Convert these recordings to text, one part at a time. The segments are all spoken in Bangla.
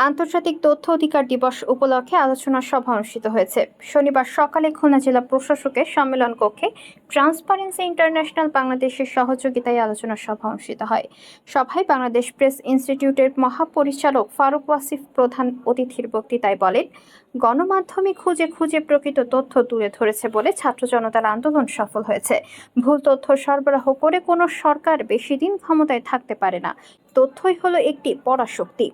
আন্তর্জাতিক তথ্য অধিকার দিবস উপলক্ষে আলোচনা সভা অনুষ্ঠিত হয়েছে। শনিবার সকালে খুলনা জেলা প্রশাসকের সম্মেলন কক্ষে ট্রান্সপারেন্সি ইন্টারন্যাশনাল বাংলাদেশের সহযোগিতায় আলোচনা সভা অনুষ্ঠিত হয়। সভায় বাংলাদেশ প্রেস ইনস্টিটিউটের মহাপরিচালক ফারুক ওয়াসিফ প্রধান অতিথির বক্তৃতায় বলেন, গণমাধ্যমে খুঁজে খুঁজে প্রকৃত তথ্য তুলে ধরেছে বলে ছাত্র জনতার আন্দোলন সফল হয়েছে। ভুল তথ্য সরবরাহ করে কোনো সরকার বেশি দিন ক্ষমতায় থাকতে পারে না। তথ্যই হলো একটি পরাশক্তি।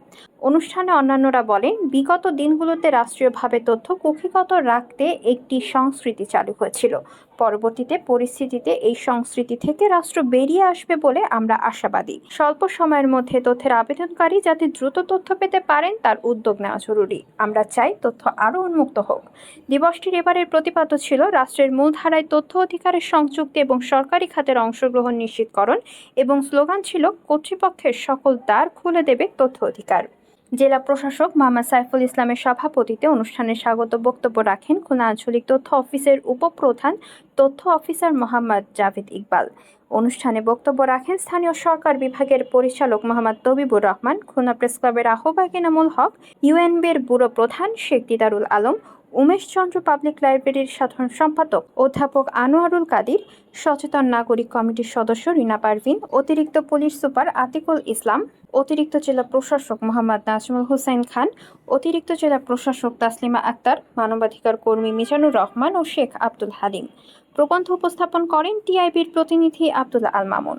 অনুষ্ঠানে অন্যান্যরা বলেন, বিগত দিনগুলোতে রাষ্ট্রীয়ভাবে তথ্য কুক্ষিগত রাখতে একটি সংস্কৃতি চালু হয়েছিল। পরবর্তীতে পরিস্থিতিতে এই সংস্কৃতি থেকে রাষ্ট্র বেরিয়ে আসবে বলে আমরা আশাবাদী। স্বল্প সময়ের মধ্যে তথ্যের আবেদনকারী যাতে দ্রুত তথ্য পেতে পারেন, তার উদ্যোগ নেওয়া জরুরি। আমরা চাই তথ্য আরও উন্মুক্ত হোক। দিবসটির এবারের প্রতিপাদ্য ছিল, রাষ্ট্রের মূলধারায় তথ্য অধিকারের সংযুক্তি এবং সরকারি খাতের অংশগ্রহণ নিশ্চিতকরণ এবং স্লোগান ছিল, কর্তৃপক্ষের সকল দ্বার খুলে দেবে তথ্য অধিকার। জেলা প্রশাসক মোহাম্মদ সাইফুল ইসলামের সভাপতিতে অনুষ্ঠানে স্বাগত বক্তব্য রাখেন খুলনা আঞ্চলিক তথ্য অফিসের উপপ্রধান তথ্য অফিসার মোহাম্মদ জাভেদ ইকবাল। অনুষ্ঠানে বক্তব্য রাখেন স্থানীয় সরকার বিভাগের পরিচালক মোহাম্মদ তবিবুর রহমান, খুলনা প্রেস ক্লাবের আহ্বায়ক এনামুল হক, ইউএনবির ব্যুরো প্রধান শেখ দিদারুল আলম উমেশচন্দ্র পাবলিক লাইব্রেরির সাধারণ সম্পাদক অধ্যাপক আনোয়ারুল কাদির, সচেতন নাগরিক কমিটির সদস্য রিনা পারভিন, অতিরিক্ত পুলিশ সুপার আতিকুল ইসলাম, অতিরিক্ত জেলা প্রশাসক মোহাম্মদ নাজমুল হোসেন খান, অতিরিক্ত জেলা প্রশাসক তাসলিমা আক্তার, মানবাধিকার কর্মী মিজানুর রহমান ও শেখ আব্দুল হালিম। প্রবন্ধ উপস্থাপন করেন টিআইবির প্রতিনিধি আব্দুল আল মামুন।